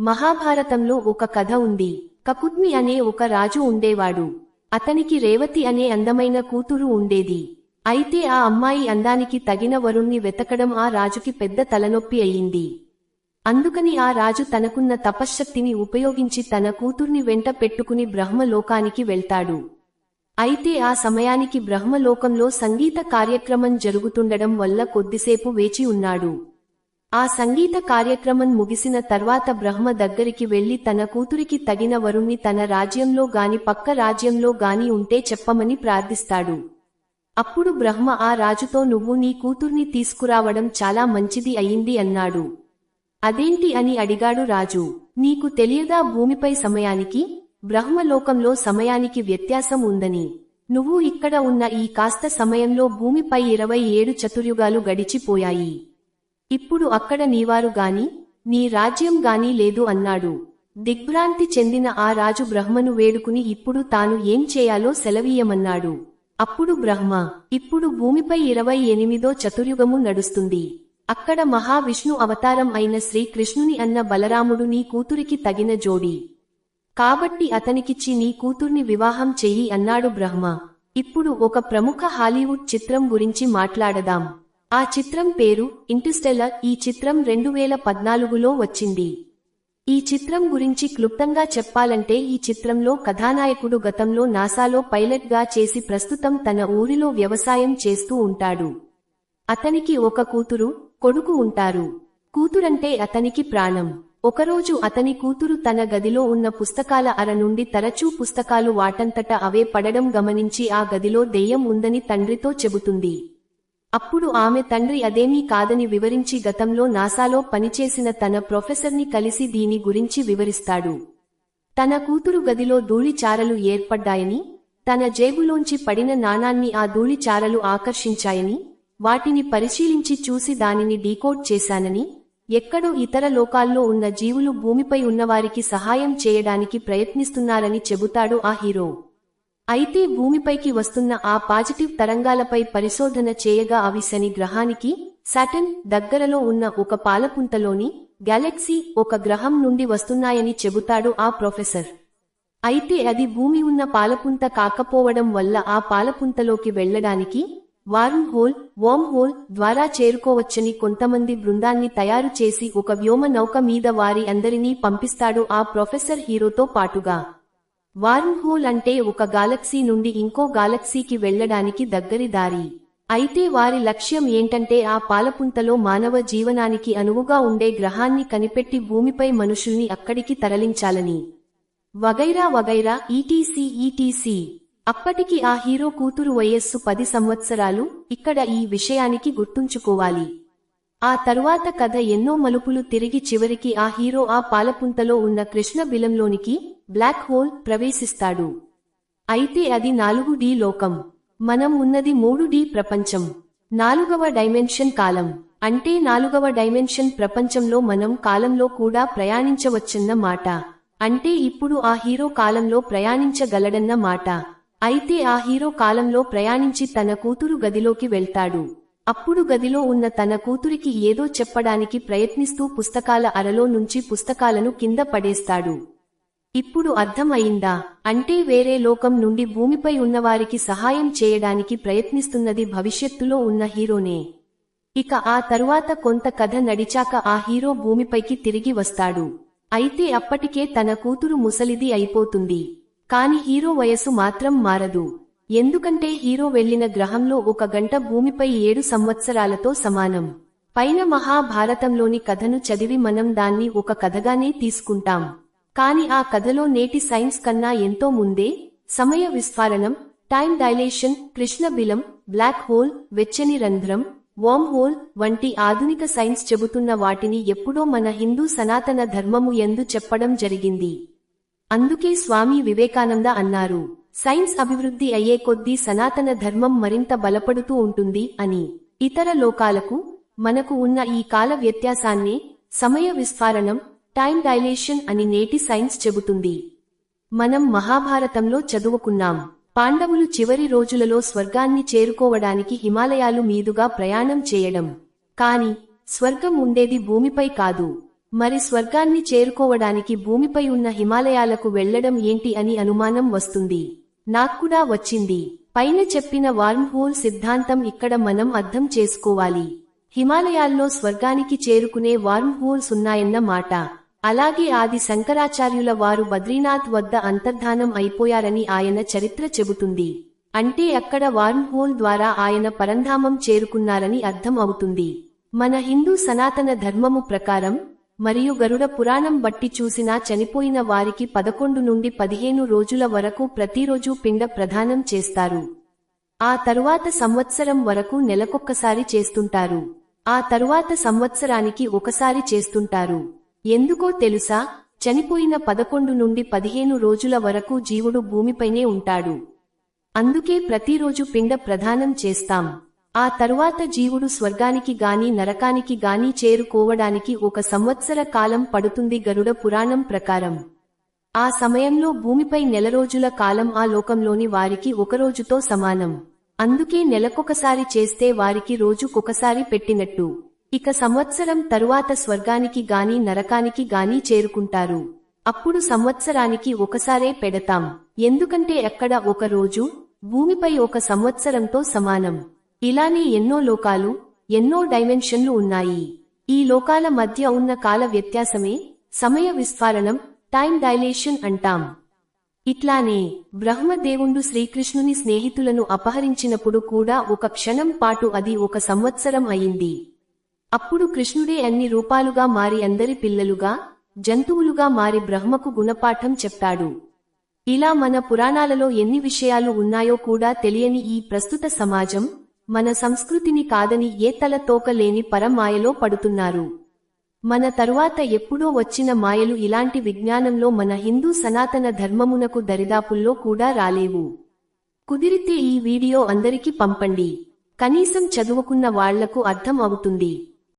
మహాభారతంలో ఒక కథ ఉంది. కకుద్మి అనే ఒక రాజు ఉండేవాడు. అతనికి రేవతి అనే అందమైన కూతురు ఉండేది. అయితే ఆ అమ్మాయి అందానికి తగిన వరుణ్ణి వెతకడం ఆ రాజుకి పెద్ద తలనొప్పి అయింది. అందుకని ఆ రాజు తనకున్న తపశ్శక్తిని ఉపయోగించి తన కూతుర్ని వెంట పెట్టుకుని బ్రహ్మలోకానికి వెళ్తాడు. అయితే ఆ సమయానికి బ్రహ్మలోకంలో సంగీత కార్యక్రమం జరుగుతుండడం వల్ల కొద్దిసేపు వేచి ఉన్నాడు. ఆ సంగీత కార్యక్రమం ముగిసిన తర్వాత బ్రహ్మ దగ్గరికి వెళ్ళి తన కూతురికి తగిన వరుణ్ణి తన రాజ్యంలో గాని పక్క రాజ్యంలో గాని ఉంటే చెప్పమని ప్రార్థిస్తాడు. అప్పుడు బ్రహ్మ ఆ రాజుతో నువ్వు నీ కూతుర్ని తీసుకురావడం చాలా మంచిది అయింది అన్నాడు. అదేంటి అని అడిగాడు రాజు. నీకు తెలియదా భూమిపై సమయానికి? బ్రహ్మలోకంలో సమయానికి వ్యత్యాసం ఉందని. నువ్వు ఇక్కడ ఉన్న ఈ కాస్త సమయంలో భూమిపై ఇరవై ఏడు చతుర్యుగాలు గడిచిపోయాయి. ఇప్పుడు అక్కడ నీవారు గాని నీ రాజ్యం గాని లేదు అన్నాడు. దిగ్భ్రాంతి చెందిన ఆ రాజు బ్రహ్మను వేడుకుని ఇప్పుడు తాను ఏం చేయాలో సెలవీయమన్నాడు. అప్పుడు బ్రహ్మ ఇప్పుడు భూమిపై ఇరవై ఎనిమిదో చతుర్యుగము నడుస్తుంది. అక్కడ మహావిష్ణు అవతారం అయిన శ్రీకృష్ణుని అన్న బలరాముడు నీ కూతురికి తగిన జోడి. కాబట్టి అతనికిచ్చి నీ కూతుర్ని వివాహం చెయ్యి అన్నాడు బ్రహ్మ. ఇప్పుడు ఒక ప్రముఖ హాలీవుడ్ చిత్రం గురించి మాట్లాడదాం. ఆ చిత్రం పేరు ఇంటిస్టెల్లర్ ఈ చిత్రం రెండు వేల పద్నాలుగులో వచ్చింది. ఈ చిత్రం గురించి క్లుప్తంగా చెప్పాలంటే ఈ చిత్రంలో కథానాయకుడు గతంలో నాసాలో పైలట్గా చేసి ప్రస్తుతం తన ఊరిలో వ్యవసాయం చేస్తూ ఉంటాడు. అతనికి ఒక కూతురు కొడుకు ఉంటారు. కూతురంటే అతనికి ప్రాణం. ఒకరోజు అతని కూతురు తన గదిలో ఉన్న పుస్తకాల అర నుండి తరచూ పుస్తకాలు వాటంతట అవే పడడం గమనించి ఆ గదిలో దెయ్యం ఉందని తండ్రితో చెబుతుంది. అప్పుడు ఆమె తండ్రి అదేమీ కాదని వివరించి గతంలో నాసాలో పనిచేసిన తన ప్రొఫెసర్ని కలిసి దీని గురించి వివరిస్తాడు. తన కూతురు గదిలో ధూళిచారలు ఏర్పడ్డాయని తన జేబులోంచి పడిన నాణాన్ని ఆ ధూళిచారలు ఆకర్షించాయని వాటిని పరిశీలించి చూసి దానిని డీకోడ్ చేశానని ఎక్కడో ఇతర లోకాల్లో ఉన్న జీవులు భూమిపై ఉన్నవారికి సహాయం చేయడానికి ప్రయత్నిస్తున్నారని చెబుతాడు ఆ హీరో. అయితే భూమిపైకి వస్తున్న ఆ పాజిటివ్ తరంగాలపై పరిశోధన చేయగా అవి శని గ్రహానికి సాటన్ దగ్గరలో ఉన్న ఒక పాలపుంతలోని గ్యాలెక్సీ ఒక గ్రహం నుండి వస్తున్నాయని చెబుతాడు ఆ ప్రొఫెసర్. అయితే అది భూమి ఉన్న పాలపుంత కాకపోవడం వల్ల ఆ పాలపుంతలోకి వెళ్ళడానికి వార్మ్ హోల్ వామ్ హోల్ ద్వారా చేరుకోవచ్చని కొంతమంది బృందాన్ని తయారు చేసి ఒక వ్యోమ నౌక మీద వారి అందరినీ పంపిస్తాడు ఆ ప్రొఫెసర్ హీరోతో పాటుగా. వార్మ్ హోల్ అంటే ఒక గాలక్సీ నుండి ఇంకో గాలక్సీకి వెళ్ళడానికి దగ్గరి దారి. అయితే వారి లక్ష్యం ఏంటంటే ఆ పాలపుంతలో మానవ జీవనానికి అనువుగా ఉండే గ్రహాన్ని కనిపెట్టి భూమిపై మనుషుల్ని అక్కడికి తరలించాలని. వగైరా వగైరా ఈటీసీ ఈటీసీ అప్పటికి ఆ హీరో కూతురు వయస్సు పది సంవత్సరాలు ఇక్కడ ఈ విషయానికి గుర్తుంచుకోవాలి. ఆ తరువాత కథ ఎన్నో మలుపులు తిరిగి చివరికి ఆ హీరో ఆ పాలపుంతలో ఉన్న కృష్ణ బిలంలోనికి బ్లాక్ హోల్ ప్రవేశిస్తాడు. అయితే అది నాలుగు డి లోకం. మనం ఉన్నది మూడు డి ప్రపంచం. నాలుగవ డైమెన్షన్ కాలం. అంటే నాలుగవ డైమెన్షన్ ప్రపంచంలో మనం కాలంలో కూడా ప్రయాణించవచ్చన్న మాట. అంటే ఇప్పుడు ఆ హీరో కాలంలో ప్రయాణించగలడన్న మాట. అయితే ఆ హీరో కాలంలో ప్రయాణించి తన కూతురు గదిలోకి వెళ్తాడు. అప్పుడు గదిలో ఉన్న తన కూతురికి ఏదో చెప్పడానికి ప్రయత్నిస్తూ పుస్తకాల అరలో నుంచి పుస్తకాలను కింద పడేస్తాడు. ఇప్పుడు అర్థం అయిందా అంటే వేరే లోకం నుండి భూమిపై ఉన్నవారికి సహాయం చేయడానికి ప్రయత్నిస్తున్నది భవిష్యత్తులో ఉన్న హీరోనే. ఇక ఆ తరువాత కొంత కథ నడిచాక ఆ హీరో భూమిపైకి తిరిగి వస్తాడు. అయితే అప్పటికే తన కూతురు ముసలిది అయిపోతుంది. కాని హీరో వయసు మాత్రం మారదు. ఎందుకంటే హీరో వెళ్ళిన గ్రహంలో ఒక గంట భూమిపై ఏడు సంవత్సరాలతో సమానం. పైన మహాభారతంలోని కథను చదివి మనం దాన్ని ఒక కథగానే తీసుకుంటాం. కాని ఆ కథలో నేటి సైన్స్ కన్నా ఎంతో ముందే సమయ విస్ఫారణం టైం డైలేషన్ కృష్ణబిలం బ్లాక్ హోల్ వెచ్చని రంధ్రం వామ్ హోల్ వంటి ఆధునిక సైన్స్ చెబుతున్న వాటిని ఎప్పుడో మన హిందూ సనాతన ధర్మము ఎందు చెప్పడం జరిగింది. అందుకే స్వామి వివేకానంద అన్నారు సైన్స్ అభివృద్ధి అయ్యే కొద్దీ సనాతన ధర్మం మరింత బలపడుతూ ఉంటుంది అని. ఇతర లోకాలకు మనకు ఉన్న ఈ కాల వ్యత్యాసాన్నే సమయ విస్ఫారణం టైం డైలేషన్ అని నేటి సైన్స్ చెబుతుంది. మనం మహాభారతంలో చదువుకున్నాం. పాండవులు చివరి రోజులలో స్వర్గాన్ని చేరుకోవడానికి హిమాలయాలు మీదుగా ప్రయాణం చేయడం. కాని స్వర్గం ఉండేది భూమిపై కాదు. మరి స్వర్గాన్ని చేరుకోవడానికి భూమిపై ఉన్న హిమాలయాలకు వెళ్ళడం ఏంటి అని అనుమానం వస్తుంది. నాక్కూడా వచ్చింది. పైన చెప్పిన వార్మ్ హోల్ సిద్ధాంతం ఇక్కడ మనం అర్థం చేసుకోవాలి. హిమాలయాల్లో స్వర్గానికి చేరుకునే వార్మ్ హోల్స్ ఉన్నాయన్న మాట. అలాగే ఆది శంకరాచార్యుల వారు బద్రీనాథ్ వద్ద అంతర్ధానం అయిపోయారని ఆయన చరిత్ర చెబుతుంది. అంటే అక్కడ వార్మ్ హోల్ ద్వారా ఆయన పరంధామం చేరుకున్నారని అర్థం అవుతుంది. మన హిందూ సనాతన ధర్మము ప్రకారం మరియు గరుడ పురాణం బట్టి చూసినా చనిపోయిన వారికి పదకొండు నుండి పదిహేను రోజుల వరకు ప్రతిరోజు పిండ ప్రదానం చేస్తారు. ఆ తరువాత సంవత్సరం వరకు నెలకొక్కసారి చేస్తుంటారు. ఆ తరువాత సంవత్సరానికి ఒకసారి చేస్తుంటారు. ఎందుకో తెలుసా? చనిపోయిన పదకొండు నుండి పదిహేను రోజుల వరకు జీవుడు భూమిపైనే ఉంటాడు. అందుకే ప్రతిరోజు పిండ ప్రదానం చేస్తాం. ఆ తరువాత జీవుడు స్వర్గానికి గాని నరకానికి గాని చేరుకోవడానికి ఒక సంవత్సర కాలం పడుతుంది గరుడ పురాణం ప్రకారం. ఆ సమయంలో భూమిపై నెల రోజుల కాలం ఆ లోకంలోని వారికి ఒక రోజుతో సమానం. అందుకే నెలకొకసారి చేస్తే వారికి రోజుకొకసారి పెట్టినట్టు. ఇక సంవత్సరం తరువాత స్వర్గానికి గాని నరకానికి గాని చేరుకుంటారు. అప్పుడు సంవత్సరానికి ఒకసారే పెడతాం. ఎందుకంటే అక్కడ ఒక రోజు భూమిపై ఒక సంవత్సరంతో సమానం. ఇలానే ఎన్నో లోకాలు ఎన్నో డైమెన్షన్లు ఉన్నాయి. ఈ లోకాల మధ్య ఉన్న కాల వ్యత్యాసమే సమయ విస్ఫారణం టైం డైలేషన్ అంటాం. ఇట్లానే బ్రహ్మదేవుండు శ్రీకృష్ణుని స్నేహితులను అపహరించినప్పుడు కూడా ఒక క్షణం పాటు అది ఒక సంవత్సరం అయింది. అప్పుడు కృష్ణుడే అన్ని రూపాలుగా మారి అందరి పిల్లలుగా జంతువులుగా మారి బ్రహ్మకు గుణపాఠం చెప్పాడు ఇలా మన పురాణాలలో ఎన్ని విషయాలు ఉన్నాయో కూడా తెలియని ఈ ప్రస్తుత సమాజం మన సంస్కృతిని కాదని ఏ తల తోక లేని పరమాయలో పడుతున్నారు. మన తరువాత ఎప్పుడో వచ్చిన మాయలు ఇలాంటి విజ్ఞానంలో మన హిందూ సనాతన ధర్మమునకు దరిదాపుల్లో కూడా రాలేవు. కుదిరితే ఈ వీడియో అందరికీ పంపండి. కనీసం చదువుకున్న వాళ్ళకు అర్థం అవుతుంది.